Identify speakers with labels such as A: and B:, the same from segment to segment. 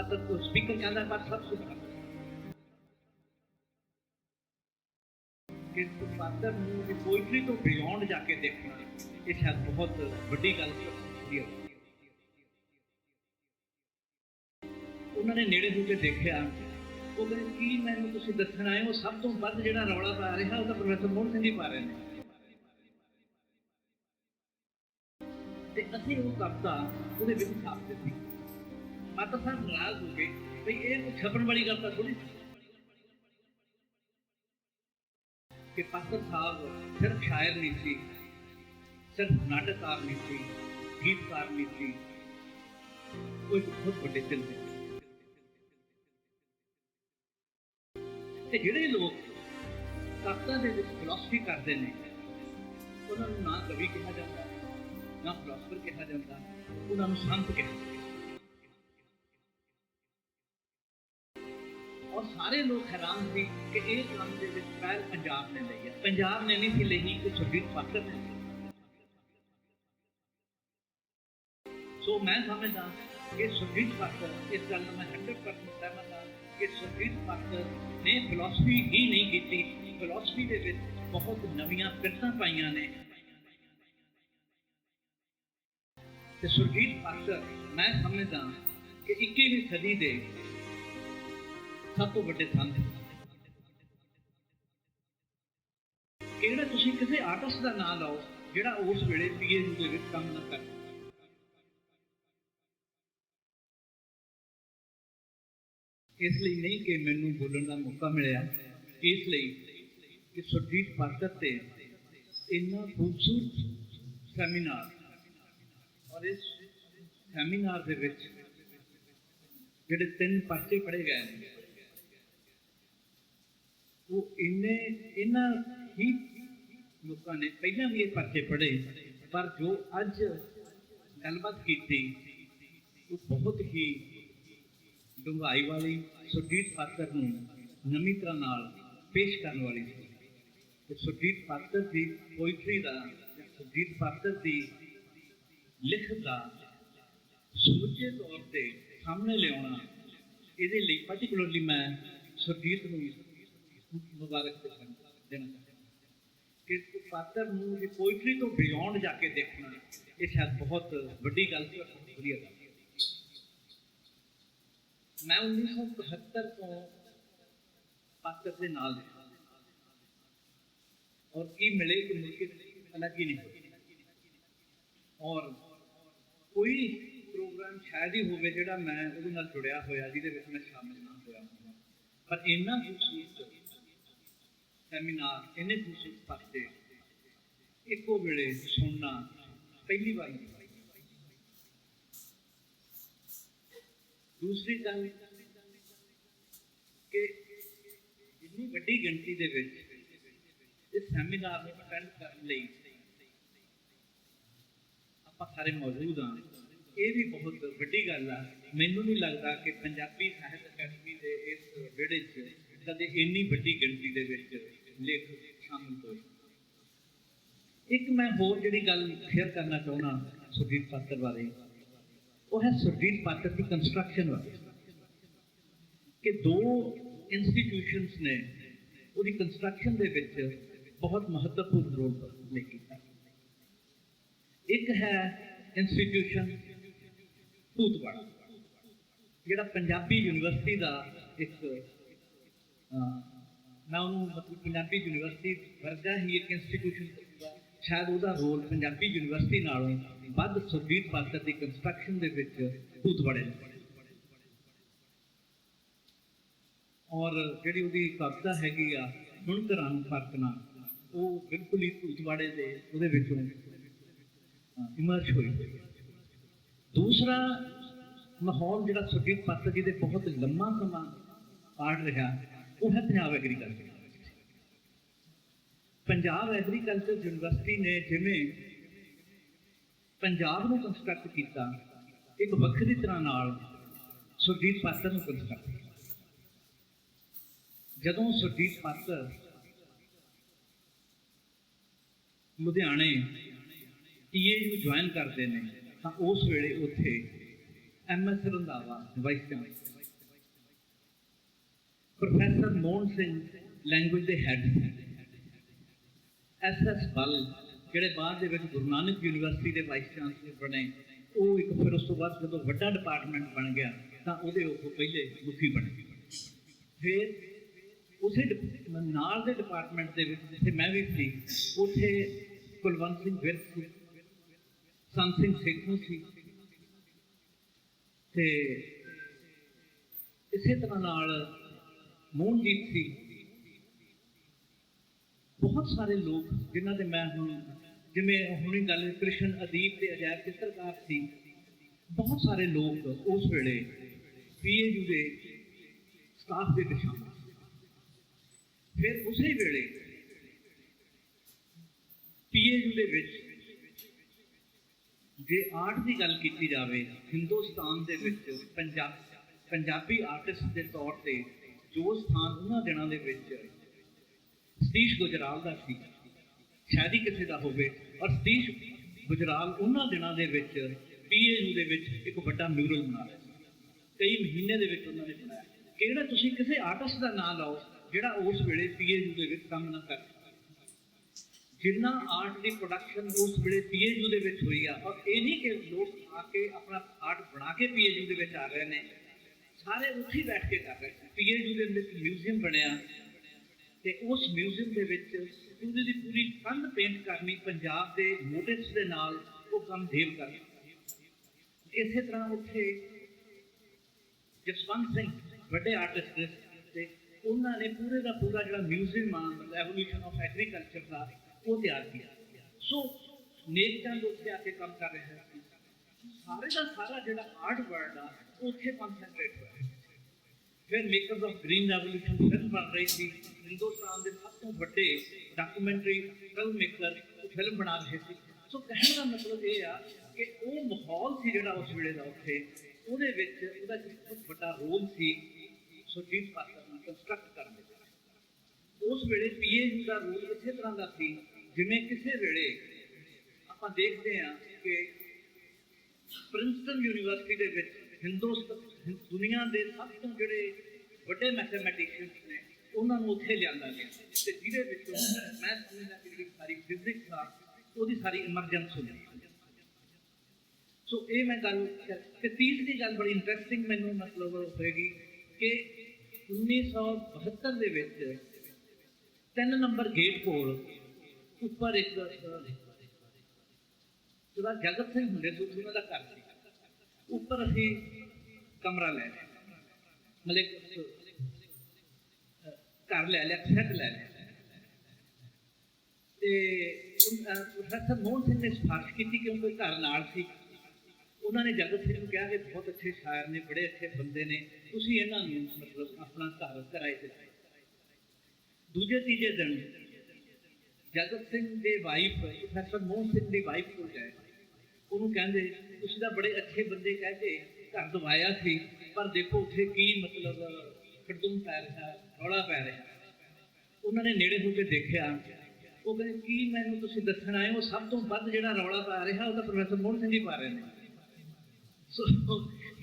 A: ਪਰ ਤਾਂ ਸਪੀਕਰ ਕਹਿੰਦਾ ਪਰ ਸਭ ਸੁਣ ਕਿ ਪਾਤਰ ਨੂੰ ਵੀ ਪੋਇਟਰੀ ਤੋਂ ਬਿਯੋਂਡ ਜਾ ਕੇ ਦੇਖਣਾ, ਇਹ ਸ਼ਾਇਦ ਬਹੁਤ ਵੱਡੀ ਗੱਲ ਹੁੰਦੀ ਹੈ ਉਹਨਾਂ ਨੇ ਨੇੜੇ ਹੋ ਕੇ ਦੇਖਿਆ। ਉਹ ਕਹਿੰਦੇ, ਕੀ ਮੈਨੂੰ ਤੁਸੀਂ ਦੱਸਣ ਆਏ ਹੋ? ਸਭ ਤੋਂ ਵੱਧ ਜਿਹੜਾ ਰੌਲਾ ਪਾ ਰਿਹਾ, ਉਹਦਾ ਪ੍ਰੋਫੈਸਰ ਮੋਹਨ ਸਿੰਘ ਜੀ ਪਾ ਰਹੇ ਨੇ। ਤੇ ਅਸੀਂ ਉਹ ਕਵਿਤਾ ਉਹਦੇ ਵਿੱਚ ਛਾਪ ਦਿੱਤੀ। ਮਾਤਾ ਸਾਹਿਬ ਨਾਰਾਜ਼ ਹੋ ਗਏ ਵੀ ਇਹ ਕੋਈ ਛਪਣ ਵਾਲੀ ਗੱਲ ਤਾਂ ਥੋੜੀ ਕਿ ਪਾਤਰ ਸਾਹਿਬ ਸਿਰਫ ਸ਼ਾਇਰ ਨਹੀਂ ਸੀ, ਸਿਰਫ ਨਾਟਕਕਾਰ ਨਹੀਂ ਸੀ, ਗੀਤਕਾਰ ਨਹੀਂ ਸੀ ਉਹ ਇੱਕ ਬਹੁਤ ਵੱਡੇ ਦਿਲ ਦੇ ਤੇ ਜਿਹੜੇ ਲੋਕ ਕਵਿਤਾ ਦੇ ਵਿੱਚ ਫਿਲਾਸਫੀ ਕਰਦੇ ਨੇ, ਉਹਨਾਂ ਨੂੰ ਨਾ ਕਵੀ ਕਿਹਾ ਜਾਂਦਾ, ਨਾ ਫਿਲਾਸਫਰ ਕਿਹਾ ਜਾਂਦਾ, ਉਹਨਾਂ ਨੂੰ ਸੰਤ ਕਿਹਾ ਜਾਂਦਾ। ਸਾਰੇ ਲੋਕ ਹੈਰਾਨ ਸੀ ਕਿ ਇਹ ਕੰਮ ਦੇ ਵਿੱਚ ਪਹਿਲ ਪੰਜਾਬ ਨੇ ਲਈ ਹੈ। ਪੰਜਾਬ ਨੇ ਨਹੀਂ ਸੀ ਲਈ ਕਿ ਸੁਰਜੀਤ ਪਾਤਰ ਨੇ ਸੋ ਮੈਂ ਸਮਝਦਾ ਕਿ ਸੁਰਜੀਤ ਪਾਤਰ, ਇਸ ਗੱਲ ਨਾਲ ਮੈਂ 100% ਸਹਿਮਤ ਹਾਂ ਕਿ ਸੁਰਜੀਤ ਪਾਤਰ ਨੇ ਫਿਲਾਸਫੀ ਹੀ ਨਹੀਂ ਕੀਤੀ। ਫਿਲਾਸਫੀ ਦੇ ਵਿੱਚ ਬਹੁਤ ਨਵੀਆਂ ਫਿਰਤਾਂ ਪਾਈਆਂ ਨੇ। ਤੇ ਸੁਰਜੀਤ ਪਾਤਰ, ਮੈਂ ਸਮਝਦਾ ਕਿ 21ਵੀਂ ਸਦੀ ਦੇ ਸਭ ਤੋਂ ਵੱਡੇ ਸੰਤ ਕਿਹੜਾ ਤੁਸੀਂ ਕਿਸੇ ਆਰਟਿਸਟ ਦਾ ਨਾਮ ਲਾਓ, ਜਿਹੜਾ ਉਸ ਵੇਲੇ ਪੀਐਚਡੀ ਦੇ ਵਿੱਚ ਕੰਮ ਨਾ ਕਰ? ਇਸ ਲਈ ਨਹੀਂ ਕਿ ਮੈਨੂੰ ਬੋਲਣ ਦਾ ਮੌਕਾ ਮਿਲਿਆ। ਇਸ ਲਈ ਕਿ ਸੁਰਜੀਤ ਪਾਤਰ ਤੇ ਇੰਨਾ ਖੂਬਸੂਰਤ ਸੈਮੀਨਾਰ ਔਰ ਇਸ ਸੈਮੀਨਾਰ ਦੇ ਵਿੱਚ ਜਿਹੜੇ ਤਿੰਨ ਪਰਚੇ ਪੜੇ ਗਏ ਨੇ ਉਹ ਇੰਨੇ ਇਹਨਾਂ ਹੀ ਲੋਕਾਂ ਨੇ ਪਹਿਲਾਂ ਵੀ ਇਹ ਪਰਚੇ ਪੜੇ ਪਰ ਜੋ ਅੱਜ ਗੱਲਬਾਤ ਕੀਤੀ, ਉਹ ਬਹੁਤ ਹੀ ਡੂੰਘਾਈ ਵਾਲੀ, ਸੁਰਜੀਤ ਪਾਤਰ ਨੂੰ ਨਵੀਂ ਤਰ੍ਹਾਂ ਨਾਲ ਪੇਸ਼ ਕਰਨ ਵਾਲੀ ਸੀ। ਤੇ ਸੁਰਜੀਤ ਪਾਤਰ ਦੀ ਪੋਇਟਰੀ ਦਾ, ਸੁਰਜੀਤ ਪਾਤਰ ਦੀ ਲਿਖਤ ਦਾ ਸਮੁੱਚੇ ਤੌਰ ਤੇ ਸਾਹਮਣੇ ਲਿਆਉਣਾ, ਇਹਦੇ ਲਈ ਪਾਰਟਿਕੂਲਰਲੀ ਮੈਂ ਸੁਰਜੀਤ ਨੂੰ ਮੁਬਾਰਕ ਦੇਣਾ ਕਿ ਪਾਤਰ ਨੂੰ ਵੀ ਪੋਇਟਰੀ ਤੋਂ ਬਿਯੋਂਡ ਜਾ ਕੇ ਦੇਖਣਾ, ਇਹ ਸ਼ਾਇਦ ਬਹੁਤ ਵੱਡੀ ਗੱਲ ਸੀ ਔਰ ਗੱਲ ਮੈਂ 1971 ਤੋਂ ਪਾਤਰ ਦੇ ਨਾਲ ਰਿਹਾ। ਔਰ ਕੀ ਮਿਲੇ ਕਿ ਮਿਲ ਅਲੱਗ ਹੀ ਨਹੀਂ ਹੋਈ ਔਰ ਕੋਈ ਪ੍ਰੋਗਰਾਮ ਸ਼ਾਇਦ ਹੀ ਹੋਵੇ ਜਿਹੜਾ ਮੈਂ ਉਹਦੇ ਨਾਲ ਜੁੜਿਆ ਹੋਇਆ, ਜਿਹਦੇ ਵਿੱਚ ਮੈਂ ਸ਼ਾਮਿਲ ਨਾ ਹੋਇਆ ਪਰ ਇੰਨਾ ਖੂਬਸੂਰਤ ਸੈਮੀਨਾਰ ਇੰਨੇ ਖੂਬਸੂਰਤ ਪਾਸੇ ਇੱਕੋ ਵੇਲੇ ਸੁਣਨਾ ਪਹਿਲੀ ਵਾਰ। ਦੂਸਰੀ ਗੱਲ ਕਿ ਇੰਨੀ ਵੱਡੀ ਗਿਣਤੀ ਦੇ ਵਿੱਚ ਇਸ ਸੈਮੀਨਾਰ ਨੂੰ ਅਟੈਂਡ ਕਰਨ ਲਈ ਆਪਾਂ ਸਾਰੇ ਮੌਜੂਦ ਹਾਂ। ਇਹ ਵੀ ਬਹੁਤ ਵੱਡੀ ਗੱਲ ਆ। ਮੈਨੂੰ ਨਹੀਂ ਲੱਗਦਾ ਕਿ ਪੰਜਾਬੀ ਸਾਹਿਤ ਅਕੈਡਮੀ ਦੇ ਇਸ ਵਿਹੜੇ 'ਚ ਕਦੇ ਇੰਨੀ ਵੱਡੀ ਗਿਣਤੀ ਦੇ ਵਿੱਚ ਲੇਖਕ ਸ਼ਾਮਲ ਹੋਏ ਇੱਕ ਮੈਂ ਹੋਰ ਜਿਹੜੀ ਗੱਲ ਸ਼ੇਅਰ ਕਰਨਾ ਚਾਹੁੰਦਾ ਸੁਰਜੀਤ ਪਾਤਰ ਬਾਰੇ, ਉਹ ਹੈ ਸੁਰਜੀਤ ਪਾਤਰ ਦੀ ਕੰਸਟਰਕਸ਼ਨ ਬਾਰੇ। ਕਿ ਦੋ ਇੰਸਟੀਟਿਊਸ਼ਨਸ ਨੇ ਉਹਦੀ ਕੰਸਟਰਕਸ਼ਨ ਦੇ ਵਿੱਚ ਬਹੁਤ ਮਹੱਤਵਪੂਰਨ ਰੋਲ ਪਲੇ ਕੀਤਾ। ਇੱਕ ਹੈ ਇੰਸਟੀਟਿਊਸ਼ਨ ਭੂਤਵਾੜਾ, ਜਿਹੜਾ ਪੰਜਾਬੀ ਯੂਨੀਵਰਸਿਟੀ ਦਾ ਇੱਕ ਮੈਂ ਉਹਨੂੰ ਮਤਲਬ ਪੰਜਾਬੀ ਯੂਨੀਵਰਸਿਟੀ ਵਰਗਾ ਹੀ ਇੱਕ ਇੰਸਟੀਟਿਊਸ਼ਨ ਸ਼ਾਇਦ ਉਹਦਾ ਰੋਲ ਪੰਜਾਬੀ ਯੂਨੀਵਰਸਿਟੀ ਨਾਲੋਂ ਵੱਧ ਸੁਰਜੀਤ ਪਾਤਰ ਦੀ ਕੰਸਟਰਕਸ਼ਨ ਦੇ ਵਿੱਚ ਭੂਤਵਾੜੇ ਨੇ ਔਰ ਜਿਹੜੀ ਉਹਦੀ ਕਵਿਤਾ ਹੈਗੀ ਆ, ਹੁਣ ਘਰਾਂ ਨੂੰ ਫ਼ਰਕ ਨਾ ਉਹ ਬਿਲਕੁਲ ਹੀ ਭੂਤਵਾੜੇ ਦੇ ਉਹਦੇ ਵਿੱਚੋਂ ਇਮਰਜ ਹੋਈ। ਦੂਸਰਾ ਮਾਹੌਲ ਜਿਹੜਾ ਸੁਰਜੀਤ ਪਾਤਰ ਜੀ ਦੇ ਬਹੁਤ ਲੰਮਾ ਸਮਾਂ ਪਾੜ ਰਿਹਾ, ਉਹ ਹੈ Punjab agriculture. Punjab agriculture university ਨੇ ਜਿਵੇਂ ਪੰਜਾਬ ਨੂੰ ਕੰਸਟਰਕਟ ਕੀਤਾ, ਇੱਕ ਵੱਖਰੀ ਤਰ੍ਹਾਂ ਨਾਲ ਸੁਰਜੀਤ ਪਾਤਰ ਨੂੰ ਕੰਸਟਰਕਟ ਕੀਤਾ। ਜਦੋਂ ਸੁਰਜੀਤ ਪਾਤਰ ਲੁਧਿਆਣੇ ਟੀਏਯੂ ਜੁਆਇਨ ਕਰਦੇ ਨੇ, ਤਾਂ ਉਸ ਵੇਲੇ ਉੱਥੇ MS Randhawa vice chancellor professor Mohan Singh language ਦੇ ਹੈੱਡ ਐਸ ਐਸ ਬਲ, ਜਿਹੜੇ ਬਾਅਦ ਦੇ ਵਿੱਚ ਗੁਰੂ ਨਾਨਕ ਯੂਨੀਵਰਸਿਟੀ ਦੇ ਵਾਈਸ ਚਾਂਸਲਰ ਬਣੇ, ਉਹ ਇੱਕ ਫਿਰ ਉਸ ਤੋਂ ਬਾਅਦ ਜਦੋਂ ਵੱਡਾ ਡਿਪਾਰਟਮੈਂਟ ਬਣ ਗਿਆ, ਤਾਂ ਉਹਦੇ ਉਹ ਪਹਿਲੇ ਮੁਖੀ ਬਣੇ ਫਿਰ ਉਸੇ ਡਿਪ- ਨਾਲ ਦੇ ਡਿਪਾਰਟਮੈਂਟ ਦੇ ਵਿੱਚ ਜਿੱਥੇ ਮੈਂ ਵੀ ਸੀ, ਉੱਥੇ ਕੁਲਵੰਤ ਸਿੰਘ ਵਿਰਕ ਸੀ, ਸੰਤ ਸਿੰਘ ਸੇਖੋਂ ਸੀ। ਤੇ ਇਸੇ ਤਰ੍ਹਾਂ ਨਾਲ ਮੋਹਨਜੀਤ ਸੀ। ਬਹੁਤ ਸਾਰੇ ਲੋਕ ਜਿਨ੍ਹਾਂ ਦੇ ਮੈਂ ਹੁਣ ਜਿਵੇਂ ਹੁਣੀ ਗੱਲ ਕ੍ਰਿਸ਼ਨ ਅਦੀਪ ਦੇ ਅਜਾਇਬ ਚਿੱਤਰਕਾਰ ਸੀ, ਬਹੁਤ ਸਾਰੇ ਲੋਕ ਉਸ ਵੇਲੇ ਪੀਏਯੂ ਦੇ ਸਟਾਫ ਦੇ ਵਿੱਚ ਸ਼ਾਮਲ ਫਿਰ ਉਸੇ ਵੇਲੇ ਪੀਏਯੂ ਦੇ ਵਿੱਚ ਜੇ ਆਰਟ ਦੀ ਗੱਲ ਕੀਤੀ ਜਾਵੇ, ਹਿੰਦੁਸਤਾਨ ਦੇ ਵਿੱਚ ਪੰਜਾਬ ਪੰਜਾਬੀ ਆਰਟਿਸਟ ਦੇ ਤੌਰ ਤੇ ਜੋ ਸਥਾਨ ਉਹਨਾਂ ਦਿਨਾਂ ਦੇ ਵਿੱਚ ਸਤੀਸ਼ ਗੁਜਰਾਲ ਦਾ ਸੀ। ਸ਼ਾਇਦ ਹੀ ਕਿਸੇ ਦਾ ਹੋਵੇ। ਔਰ ਸਤੀਸ਼ ਗੁਜਰਾਲ ਉਹਨਾਂ ਦਿਨਾਂ ਦੇ ਵਿੱਚ ਪੀਏਯੂ ਦੇ ਵਿੱਚ ਇੱਕ ਵੱਡਾ ਮਿਊਰਲ ਬਣਾ ਰਿਹਾ ਸੀ। ਕਈ ਮਹੀਨੇ ਦੇ ਵਿੱਚ ਉਹਨਾਂ ਨੇ ਬਣਾਇਆ। ਕਿਹੜਾ ਤੁਸੀਂ ਕਿਸੇ ਆਰਟਿਸਟ ਦਾ ਨਾਮ ਲਾਓ, ਜਿਹੜਾ ਉਸ ਵੇਲੇ ਪੀਏਯੂ ਦੇ ਵਿੱਚ ਕੰਮ ਨਾ ਕਰ? ਜਿੰਨਾ ਆਰਟ ਦੀ ਪ੍ਰੋਡਕਸ਼ਨ ਉਸ ਵੇਲੇ ਪੀਏਯੂ ਦੇ ਵਿੱਚ ਹੋਈ ਆ ਔਰ ਇਹ ਨਹੀਂ ਕਿ ਲੋਕ ਆ ਕੇ ਆਪਣਾ ਆਰਟ ਬਣਾ ਕੇ ਪੀਏਯੂ ਦੇ ਵਿੱਚ ਆ ਰਹੇ ਨੇ। ਸਾਰੇ ਉੱਥੇ ਬੈਠ ਕੇ ਕਰ ਰਹੇ ਪੀਏਯੂ ਦੇ ਵਿੱਚ ਮਿਊਜ਼ੀਅਮ ਬਣਿਆ। ਤੇ ਉਸ ਮਿਊਜ਼ੀਅਮ ਦੇ ਵਿੱਚ ਪੂਰੀ ਦੀ ਪੂਰੀ ਕੰਧ ਪੇਂਟ ਕਰਨੀ ਪੰਜਾਬ ਦੇ ਮੋਟਿਵਸ ਦੇ ਨਾਲ ਉਹ ਕੰਮ ਦੇਵ ਕਰ ਇਸੇ ਤਰ੍ਹਾਂ ਉੱਥੇ ਜਸਵੰਤ ਸਿੰਘ, ਵੱਡੇ ਆਰਟਿਸਟ ਨੇ ਤੇ ਉਹਨਾਂ ਨੇ ਪੂਰੇ ਦਾ ਪੂਰਾ ਜਿਹੜਾ ਮਿਊਜ਼ੀਅਮ ਆ ਐਵੋਲੂਸ਼ਨ ਆਫ ਐਗਰੀਕਲਚਰ ਦਾ, ਉਹ ਤਿਆਰ ਕੀਤਾ। ਸੋ ਨੇਕ ਚੰਦ ਉੱਥੇ ਆ ਕੇ ਕੰਮ ਕਰ ਰਹੇ ਸੀ ਸਾਰੇ ਦਾ ਸਾਰਾ ਜਿਹੜਾ ਆਰਟ ਵਰਲਡ ਆ ਉਹ ਉੱਥੇ ਕਨਸੈਂਟਰੇਟ ਹੋਇਆ ਫਿਰ makers of green revolution film ਬਣ ਰਹੀ ਸੀ। ਹਿੰਦੁਸਤਾਨ ਦੇ ਸਭ ਤੋਂ ਵੱਡੇ ਡਾਕੂਮੈਂਟਰੀ ਫਿਲਮ ਮੇਕਰ ਫਿਲਮ ਬਣਾ ਰਹੇ ਸੀ। ਸੋ ਕਹਿਣ ਦਾ ਮਤਲਬ ਇਹ ਆ ਕਿ ਉਹ ਮਾਹੌਲ ਸੀ ਜਿਹੜਾ ਉਸ ਵੇਲੇ ਦਾ ਉੱਥੇ। ਉਹਦੇ ਵਿੱਚ ਉਹਦਾ ਇੱਕ ਬਹੁਤ ਵੱਡਾ ਰੋਲ ਸੀ ਸੁਰਜੀਤ ਪਾਤਰ ਨੂੰ ਕੰਸਟਰਕਟ ਕਰਨ ਦੇ ਵਿੱਚ। ਉਸ ਵੇਲੇ ਪੀਏਯੂ ਦਾ ਰੋਲ ਇਸੇ ਤਰ੍ਹਾਂ ਦਾ ਸੀ, ਜਿਵੇਂ ਕਿਸੇ ਵੇਲੇ ਆਪਾਂ ਦੇਖਦੇ ਹਾਂ ਕਿ ਪ੍ਰਿੰਸਟਨ ਯੂਨੀਵਰਸਿਟੀ ਦੇ ਵਿੱਚ ਹਿੰਦੁਸਤਾਨ ਦੁਨੀਆ ਦੇ ਸਭ ਤੋਂ ਜਿਹੜੇ ਵੱਡੇ ਮੈਥਮੈਟੀਸ਼ੀਅਨਸ ਨੇ ਉਹਨਾਂ ਨੂੰ ਉੱਥੇ ਲਿਆਂਦਾ ਗਿਆ। ਤੇ ਜਿਹਦੇ ਵਿੱਚੋਂ ਮੈਂ ਸਮਝਦਾ ਕਿ ਜਿਹੜੀ ਸਾਰੀ ਫਿਜ਼ਿਕਸ ਆ ਉਹਦੀ ਸਾਰੀ ਇਮਰਜੈਂਸ ਹੋਈ ਸੋ ਇਹ ਮੈਂ ਗੱਲ ਤੇ ਤੀਸਰੀ ਗੱਲ ਬੜੀ ਇੰਟਰਸਟਿੰਗ ਮੈਨੂੰ ਮਤਲਬ ਹੋਏਗੀ ਕਿ 1972 ਦੇ ਵਿੱਚ ਤਿੰਨ ਨੰਬਰ ਗੇਟ ਕੋਲ ਉੱਪਰ ਇੱਕ ਅਹ, ਜਿਹੜਾ ਜਗਤ ਸਿੰਘ ਹੁੰਦੇ ਸੀ ਉਹਨਾਂ ਦਾ ਘਰ ਸੀ। ਉੱਪਰ ਅਸੀਂ ਕਮਰਾ ਲੈ ਲਿਆ। ਮਤਲਬ ਘਰ ਲੈ ਲਿਆ ਸੈੱਟ ਲੈ ਲਿਆ। ਤੇ ਪ੍ਰੋਫੈਸਰ ਮੋਹਨ ਸਿੰਘ ਨੇ ਸਿਫਾਰਿਸ਼ ਕੀਤੀ ਕਿਉਂਕਿ ਘਰ ਨਾਲ ਸੀ। ਉਹਨਾਂ ਨੇ ਜਗਤ ਸਿੰਘ ਨੂੰ ਕਿਹਾ ਕਿ ਬਹੁਤ ਅੱਛੇ ਸ਼ਾਇਰ ਨੇ, ਬੜੇ ਅੱਛੇ ਬੰਦੇ ਨੇ। ਤੁਸੀਂ ਇਹਨਾਂ ਨੂੰ ਮਤਲਬ ਆਪਣਾ ਘਰ ਕਿਰਾਏ ਤੇ ਦੂਜੇ, ਤੀਜੇ ਦਿਨ ਜਗਤ ਸਿੰਘ ਦੇ ਵਾਈਫ ਪ੍ਰੋਫੈਸਰ ਮੋਹਨ ਸਿੰਘ ਦੀ ਵਾਈਫ ਕੋਲ ਗਏ। ਉਹਨੂੰ ਕਹਿੰਦੇ, ਤੁਸੀਂ ਤਾਂ ਬੜੇ ਅੱਛੇ ਬੰਦੇ ਕਹਿ ਕੇ ਘਰ ਦਵਾਇਆ ਸੀ, ਪਰ ਦੇਖੋ ਉੱਥੇ ਕੀ ਮਤਲਬ ਖੜਦੂਮ ਪੈ ਰਿਹਾ ਰੌਲਾ ਪੈ ਰਿਹਾ। ਉਹਨਾਂ ਨੇ ਨੇੜੇ ਹੋ ਕੇ ਦੇਖਿਆ। ਉਹ ਕਹਿੰਦੇ, ਕੀ ਮੈਨੂੰ ਤੁਸੀਂ ਦੱਸਣ ਆਏ ਹੋ? ਸਭ ਤੋਂ ਵੱਧ ਜਿਹੜਾ ਰੌਲਾ ਪਾ ਰਿਹਾ, ਉਹ ਤਾਂ ਪ੍ਰੋਫੈਸਰ ਮੋਹਨ ਸਿੰਘ ਹੀ ਪਾ ਰਹੇ ਨੇ। ਸੋ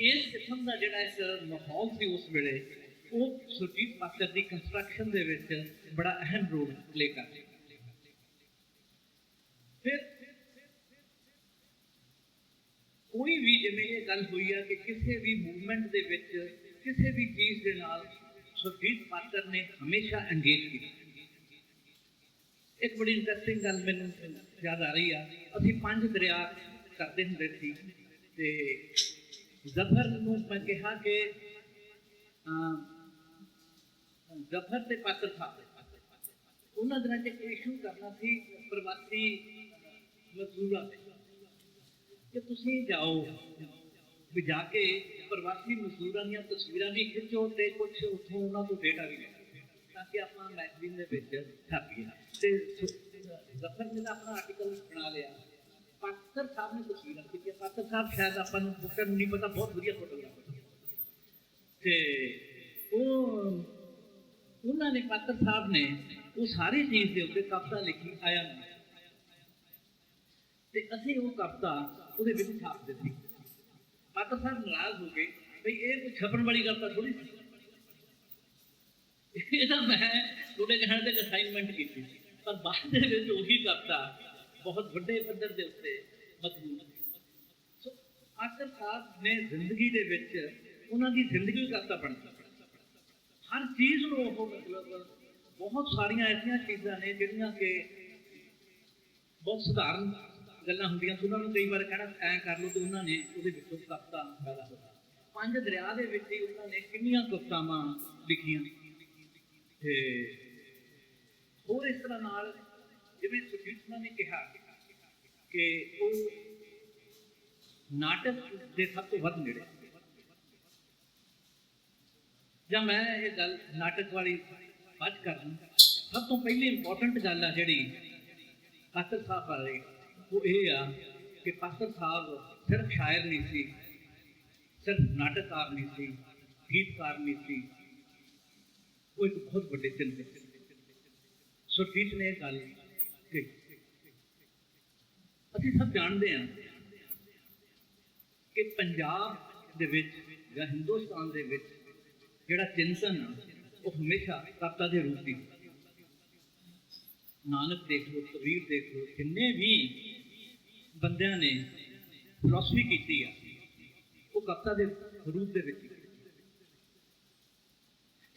A: ਇਸ ਕਿਸਮ ਦਾ ਜਿਹੜਾ ਇੱਕ ਮਾਹੌਲ ਸੀ ਉਸ ਵੇਲੇ, ਉਹ ਸੁਰਜੀਤ ਪਾਤਰ ਦੀ ਕੰਸਟਰਕਸ਼ਨ ਦੇ ਵਿੱਚ ਬੜਾ ਅਹਿਮ ਰੋਲ ਪਲੇ ਕਰਦਾ ਫਿਰ ਕੋਈ ਵੀ ਜਿਵੇਂ ਇਹ ਗੱਲ ਹੋਈ ਆ ਕਿ ਕਿਸੇ ਵੀ ਮੂਵਮੈਂਟ ਦੇ ਵਿੱਚ, ਕਿਸੇ ਵੀ ਚੀਜ਼ ਦੇ ਨਾਲ ਸੁਰਜੀਤ ਪਾਤਰ ਨੇ ਹਮੇਸ਼ਾ ਅੰਗੇਜ ਕੀਤਾ ਇੱਕ ਬੜੀ ਇੰਟਰਸਟਿੰਗ ਗੱਲ ਮੈਨੂੰ ਯਾਦ ਆ ਰਹੀ ਆ ਅਸੀਂ ਪੰਜ ਦਰਿਆ ਕਰਦੇ ਹੁੰਦੇ ਸੀ ਤੇ ਜ਼ਫਰ ਨੂੰ ਮੈਂ ਕਿਹਾ ਕਿ ਅਮ, ਜ਼ਫਰ ਤੇ ਪਾਤਰ ਸਾਹਿਬ ਉਹਨਾਂ ਦਿਨਾਂ 'ਚ ਇਸ਼ੂ ਕਰਨਾ ਸੀ ਪ੍ਰਵਾਸੀ ਮਜ਼ਦੂਰਾਂ ਤੇ ਕਿ ਤੁਸੀਂ ਜਾਓ ਵੀ ਜਾ ਕੇ ਪ੍ਰਵਾਸੀ ਮਜ਼ਦੂਰਾਂ ਦੀਆਂ ਤਸਵੀਰਾਂ ਵੀ ਖਿੱਚੋ ਤੇ ਕੁਝ ਉੱਥੋਂ ਉਹਨਾਂ ਤੋਂ ਡੇਟਾ ਵੀ ਲੈ ਤਾਂ ਕਿ ਆਪਾਂ ਮੈਗਜ਼ੀਨ ਦੇ ਵਿੱਚ ਛਾਪੀਏ। ਤੇ ਜ਼ਫਰ ਨੇ ਆਪਣਾ ਆਰਟੀਕਲ ਬਣਾ ਲਿਆ ਪਾਤਰ ਸਾਹਿਬ ਨੇ ਤਸਵੀਰਾਂ ਖਿੱਚੀਆਂ। ਪਾਤਰ ਸਾਹਿਬ ਸ਼ਾਇਦ ਆਪਾਂ ਨੂੰ ਪੁੱਛਣ ਨੂੰ ਨਹੀਂ ਪਤਾ, ਬਹੁਤ ਵਧੀਆ ਫੋਟੋਗ੍ਰਾਫਰ ਤੇ ਉਹ, ਉਹਨਾਂ ਨੇ ਪਾਤਰ ਸਾਹਿਬ ਨੇ ਉਹ ਸਾਰੀ ਚੀਜ਼ ਦੇ ਉੱਤੇ ਕਵਿਤਾ ਲਿਖੀ, ਆਇਆ ਤੇ ਅਸੀਂ ਉਹ ਕਵਿਤਾ ਉਹਦੇ ਵਿੱਚ ਛਾਪ ਦਿੱਤੀ। ਪਾਤਰ ਸਾਹਿਬ ਨਾਰਾਜ਼ ਹੋ ਗਏ ਵੀ ਇਹ ਕੋਈ ਛਪਣ ਵਾਲੀ ਗੱਲ ਤਾਂ ਥੋੜੀ ਸੀ। ਇਹ ਤਾਂ ਮੈਂ ਤੁਹਾਡੇ ਕਹਿਣ ਤੇ ਅਸਾਈਨਮੈਂਟ ਕੀਤੀ ਸੀ। ਪਰ ਬਾਅਦ ਦੇ ਵਿੱਚ ਉਹੀ ਕਵਿਤਾ ਬਹੁਤ ਵੱਡੇ ਪੱਧਰ ਦੇ ਉੱਤੇ ਮਕਬੂਲ ਸੋ ਆਖਰ ਸਾਹਿਬ ਨੇ ਜ਼ਿੰਦਗੀ ਦੇ ਵਿੱਚ ਉਹਨਾਂ ਦੀ ਜ਼ਿੰਦਗੀ ਵੀ ਕਵਿਤਾ ਬਣ ਹਰ ਚੀਜ਼ ਨੂੰ ਉਹ ਮਤਲਬ ਬਹੁਤ ਸਾਰੀਆਂ ਐਸੀਆਂ ਚੀਜ਼ਾਂ ਨੇ ਜਿਹੜੀਆਂ ਕਿ ਬਹੁਤ ਸਧਾਰਨ ਗੱਲਾਂ ਹੁੰਦੀਆਂ ਸੀ, ਉਹਨਾਂ ਨੂੰ ਕਈ ਵਾਰ ਕਹਿਣਾ, ਐ ਕਰ ਲਓ ਤੇ ਉਹਨਾਂ ਨੇ ਉਹਦੇ ਵਿੱਚੋਂ ਕਵਿਤਾ ਪੈਦਾ ਹੋਈ ਪੰਜ ਦਰਿਆ ਦੇ ਵਿੱਚ ਹੀ ਉਹਨਾਂ ਨੇ ਕਿੰਨੀਆਂ ਕਵਿਤਾਵਾਂ ਲਿਖੀਆਂ। ਤੇ ਹੋਰ ਇਸ ਤਰ੍ਹਾਂ ਨਾਲ ਜਿਵੇਂ ਸੁਖੀਤਨਾ ਨੇ ਕਿਹਾ ਕਿ ਉਹ ਨਾਟਕ ਦੇ ਸਭ ਤੋਂ ਵੱਧ ਨੇੜੇ ਜਾਂ ਮੈਂ ਇਹ ਗੱਲ ਨਾਟਕ ਵਾਲੀ ਬਾਤ ਕਰਦਾ ਸਭ ਤੋਂ ਪਹਿਲੀ ਇੰਪੋਰਟੈਂਟ ਗੱਲ ਆ ਜਿਹੜੀ ਪਾਤਰ ਸਾਹਿਬ ਬਾਰੇ ਉਹ ਇਹ ਆ ਕਿ ਪਾਤਰ ਸਾਹਿਬ ਸਿਰਫ ਸ਼ਾਇਰ ਨਹੀਂ ਸੀ, ਸਿਰਫ ਨਾਟਕਕਾਰ ਨਹੀਂ ਸੀ, ਗੀਤਕਾਰ ਨਹੀਂ ਸੀ। ਉਹ ਇੱਕ ਬਹੁਤ ਵੱਡੇ ਚਿੰਤਕ ਸੀ। ਸੁਰਜੀਤ ਨੇ ਗੱਲ ਕਹੀ। ਅਸੀਂ ਸਭ ਜਾਣਦੇ ਹਾਂ ਕਿ ਪੰਜਾਬ ਦੇ ਵਿੱਚ ਜਾਂ ਹਿੰਦੁਸਤਾਨ ਦੇ ਵਿੱਚ ਜਿਹੜਾ ਚਿੰਤਨ ਆ, ਉਹ ਹਮੇਸ਼ਾ ਕਵਿਤਾ ਦੇ ਰੂਪ ਦੀ। ਨਾਨਕ ਦੇਖ ਲਓ ਕਬੀਰ ਦੇਖ ਲਓ, ਜਿੰਨੇ ਵੀ ਬੰਦਿਆਂ ਨੇ ਫਿਲਾਸਫੀ ਕੀਤੀ ਆ, ਉਹ ਕਵਿਤਾ ਦੇ ਰੂਪ ਦੇ ਵਿੱਚ ਕੀਤੀ।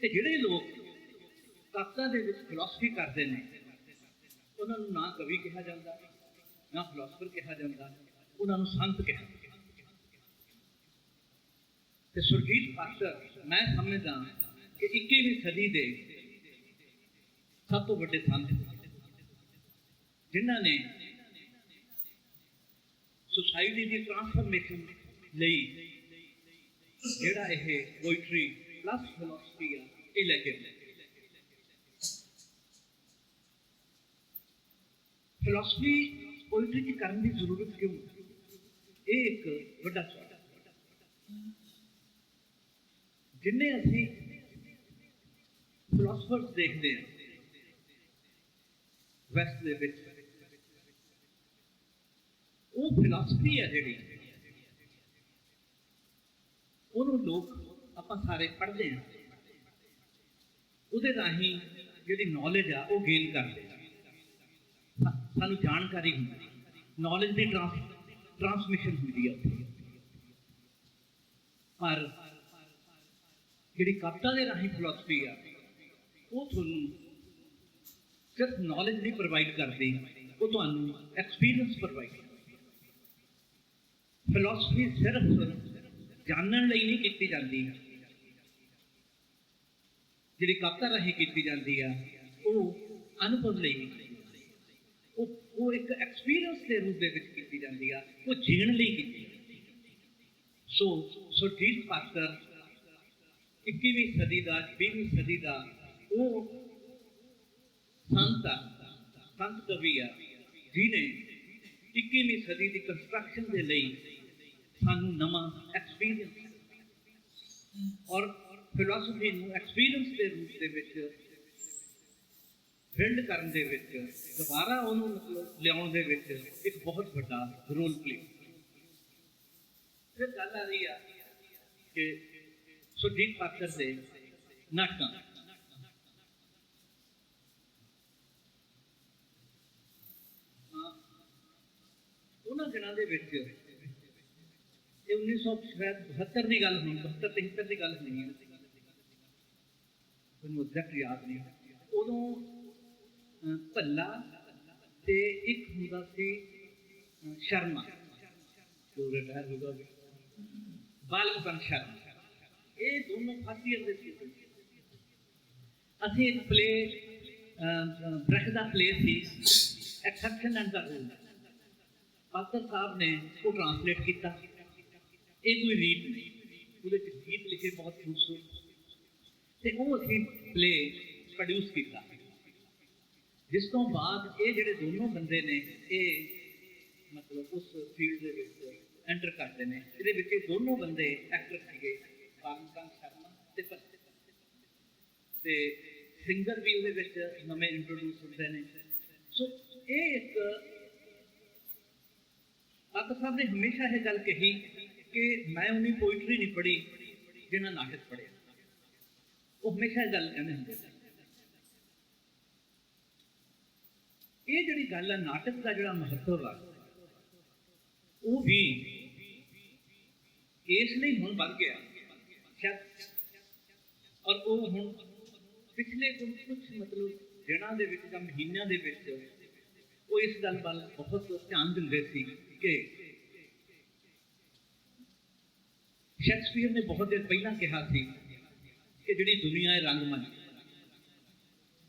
A: ਤੇ ਜਿਹੜੇ ਲੋਕ ਕਵਿਤਾ ਦੇ ਵਿੱਚ ਫਿਲਾਸਫੀ ਕਰਦੇ ਨੇ, ਉਹਨਾਂ ਨੂੰ ਨਾ ਕਵੀ ਕਿਹਾ ਜਾਂਦਾ, ਨਾ ਫਿਲਾਸਫਰ ਕਿਹਾ ਜਾਂਦਾ, ਉਹਨਾਂ ਨੂੰ ਸੰਤ ਕਿਹਾ ਜਾਂਦਾ ਤੇ ਸੁਰਜੀਤ ਪਾਤਰ ਮੈਂ ਸਮਝਦਾ ਕਿ 21ਵੀਂ ਸਦੀ ਦੇ ਸਭ ਤੋਂ ਵੱਡੇ ਸੰਤ ਜਿਨ੍ਹਾਂ ਨੇ ਸੁਸਾਇਟੀ ਦੀ ਟ੍ਰਾਂਸਫਰਮੇਸ਼ਨ ਲਈ ਜਿਹੜਾ ਇਹ ਪੋਇਟਰੀ ਪਲੱਸ ਫਿਲਾਸਫੀ ਆ ਇਹ ਲੈ ਕੇ ਆਏ ਫਿਲਾਸਫੀ ਪੋਇਟਰੀ ਦੀ ਕਰਨ ਦੀ ਜ਼ਰੂਰਤ ਕਿਉਂ ਇਹ ਇੱਕ ਵੱਡਾ ਸਵਾਲ ਹੈ ਜਿੰਨੇ ਅਸੀਂ ਫਿਲਾਸਫਰਸ ਦੇਖਦੇ ਹਾਂ ਵੈਸਟ ਦੇ ਵਿੱਚ ਉਹ ਫਿਲਾਸਫੀ ਹੈ ਜਿਹੜੀ। ਉਹਨੂੰ ਲੋਕ ਆਪਾਂ ਸਾਰੇ ਪੜ੍ਹਦੇ ਹਾਂ। ਉਹਦੇ ਰਾਹੀਂ ਜਿਹੜੀ ਨੌਲੇਜ ਆ, ਉਹ ਗੇਨ ਕਰਦੇ। ਆ ਸਾਨੂੰ ਜਾਣਕਾਰੀ ਹੁੰਦੀ। ਨੌਲੇਜ ਦੀ ਟ੍ਰਾਂਸਮਿਸ਼ਨ ਹੁੰਦੀ ਆ ਉੱਥੇ। ਪਰ ਜਿਹੜੀ ਕਵਿਤਾ ਦੇ ਰਾਹੀਂ ਫਿਲਾਸਫੀ ਆ, ਉਹ ਤੁਹਾਨੂੰ ਸਿਰਫ ਨੌਲੇਜ ਨਹੀਂ ਪ੍ਰੋਵਾਈਡ ਕਰਦੀ, ਉਹ ਤੁਹਾਨੂੰ ਐਕਸਪੀਰੀਅੰਸ ਪ੍ਰੋਵਾਈਡ ਕਰਦੀ। ਫਿਲਾਸਫੀ ਸਿਰਫ ਜਾਣਨ ਲਈ ਨਹੀਂ ਕੀਤੀ ਜਾਂਦੀ ਜਿਹੜੀ ਕਵਿਤਾ ਰਾਹੀਂ ਕੀਤੀ ਜਾਂਦੀ ਆ ਉਹ ਅਨੁਭਵ ਲਈ ਉਹ ਉਹ ਇੱਕ ਐਕਸਪੀਰੀਅੰਸ ਦੇ ਰੂਪ ਦੇ ਵਿੱਚ ਕੀਤੀ ਜਾਂਦੀ ਆ ਉਹ ਜੀਣ ਲਈ ਕੀਤੀ ਜਾਂਦੀ ਸੋ ਸੁਰਜੀਤ ਪਾਤਰ 21ਵੀਂ ਸਦੀ ਦਾ 20ਵੀਂ ਸਦੀ ਦਾ ਉਹ ਸੰਤ ਸੰਤ ਕਵੀ ਆ ਜਿਨੇ 21ਵੀਂ ਸਦੀ ਦੀ ਕੰਸਟਰਕਸ਼ਨ ਦੇ ਲਈ ਸਾਨੂੰ ਨਵਾਂ ਐਕਸਪੀਰੀਅੰਸ ਔਰ ਫਿਲਾਸਫੀ ਨੂੰ ਐਕਸਪੀਰੀਅੰਸ ਦੇ ਰੂਪ ਦੇ ਵਿੱਚ ਬਿਲਡ ਕਰਨ ਦੇ ਵਿੱਚ, ਦੁਬਾਰਾ ਉਹਨੂੰ ਮਤਲਬ ਲਿਆਉਣ ਦੇ ਵਿੱਚ ਇੱਕ ਬਹੁਤ ਵੱਡਾ ਰੋਲ ਪਲੇ ਫਿਰ ਗੱਲ ਆ ਰਹੀ ਆ ਕਿ ਸੁਰਜੀਤ ਪਾਤਰ ਦੇ ਨਾਟਕਾਂ ਉਹਨਾਂ ਦਿਨਾਂ ਦੇ ਵਿੱਚ ਇਹ 1972 ਦੀ ਗੱਲ ਹੋਈ 72 73 ਦੀ ਗੱਲ ਨਹੀਂ ਹੈ। ਮੈਨੂੰ ਐਗਜ਼ੈਕਟ ਯਾਦ ਨਹੀਂ ਉਦੋਂ ਭੱਲਾ ਤੇ ਇੱਕ ਹੁੰਦਾ ਸੀ ਸ਼ਰਮਾ। ਜੋ ਰਿਟਾਇਰ ਹੋ ਗਿਆ। ਬਾਲਕ ਸ਼ਰਮਾ। ਇਹ ਦੋਨੋਂ ਖਾਸੀਅਤ ਦੇ ਸੀ। ਅਸੀਂ ਇੱਕ ਪਲੇ ਬ੍ਰੈਕ ਦਾ ਪਲੇ ਸੀ। Exception and the rule Patar Sahib ਨੇ ਉਹ ਟ੍ਰਾਂਸਲੇਟ ਕੀਤਾ। ਇਹ ਕੋਈ ਰੀਤ ਨਹੀਂ। ਉਹਦੇ ਚ ਗੀਤ ਲਿਖੇ ਬਹੁਤ ਖੂਬਸੂਰਤ ਤੇ ਉਹ ਅਸੀਂ ਪਲੇ ਪ੍ਰੋਡਿਊਸ ਕੀਤਾ। ਜਿਸ ਤੋਂ ਬਾਅਦ ਇਹ ਜਿਹੜੇ ਦੋਨੋਂ ਬੰਦੇ ਨੇ, ਇਹ ਮਤਲਬ ਉਸ ਫੀਲਡ ਦੇ ਵਿੱਚ ਐਂਟਰ ਕਰਦੇ ਨੇ। ਇਹਦੇ ਵਿੱਚ ਇਹ ਦੋਨੋਂ ਬੰਦੇ ਐਕਟਰ ਸੀਗੇ ਪਾਕਿਸਤਾਨ ਸ਼ਰਮਾ ਤੇ ਪੱਤੇ ਤੇ ਸਿੰਗਰ ਵੀ ਉਹਦੇ ਵਿੱਚ ਨਵੇਂ ਇੰਟਰੋਡਿਊਸ ਹੁੰਦੇ ਨੇ। ਸੋ ਇਹ ਇੱਕ ਪਾਤਰ ਸਾਹਿਬ ਨੇ ਹਮੇਸ਼ਾ ਇਹ ਗੱਲ ਕਹੀ ਕਿ ਮੈਂ ਉਨੀ ਪੋਇਟਰੀ ਨਹੀਂ ਪੜ੍ਹੀ ਜਿਹਨਾਂ ਨਾਟਕ ਪੜ੍ਹਿਆ। ਉਹ ਹਮੇਸ਼ਾ ਇਹ ਗੱਲ ਕਹਿੰਦੇ ਹੁੰਦੇ ਸੀ। ਇਹ ਜਿਹੜੀ ਗੱਲ ਹੈ ਨਾਟਕ ਦਾ ਜਿਹੜਾ ਮਹੱਤਵ ਆ, ਉਹ ਵੀ ਇਸ ਲਈ ਹੁਣ ਵੱਧ ਗਿਆ। ਸ਼ਾਇਦ ਔਰ ਉਹ ਹੁਣ ਪਿਛਲੇ ਕੁਝ ਕੁਝ ਮਤਲਬ ਦਿਨਾਂ ਦੇ ਵਿੱਚ ਜਾਂ ਮਹੀਨਿਆਂ ਦੇ ਵਿੱਚ ਉਹ ਇਸ ਗੱਲ ਵੱਲ ਬਹੁਤ ਧਿਆਨ ਦਿੰਦੇ ਸੀ ਕਿ ਸ਼ੇਕਸਪੀਅਰ ਨੇ ਬਹੁਤ ਦੇਰ ਪਹਿਲਾਂ ਕਿਹਾ ਸੀ ਕਿ ਜਿਹੜੀ ਦੁਨੀਆ ਹੈ ਰੰਗਮੰਚ।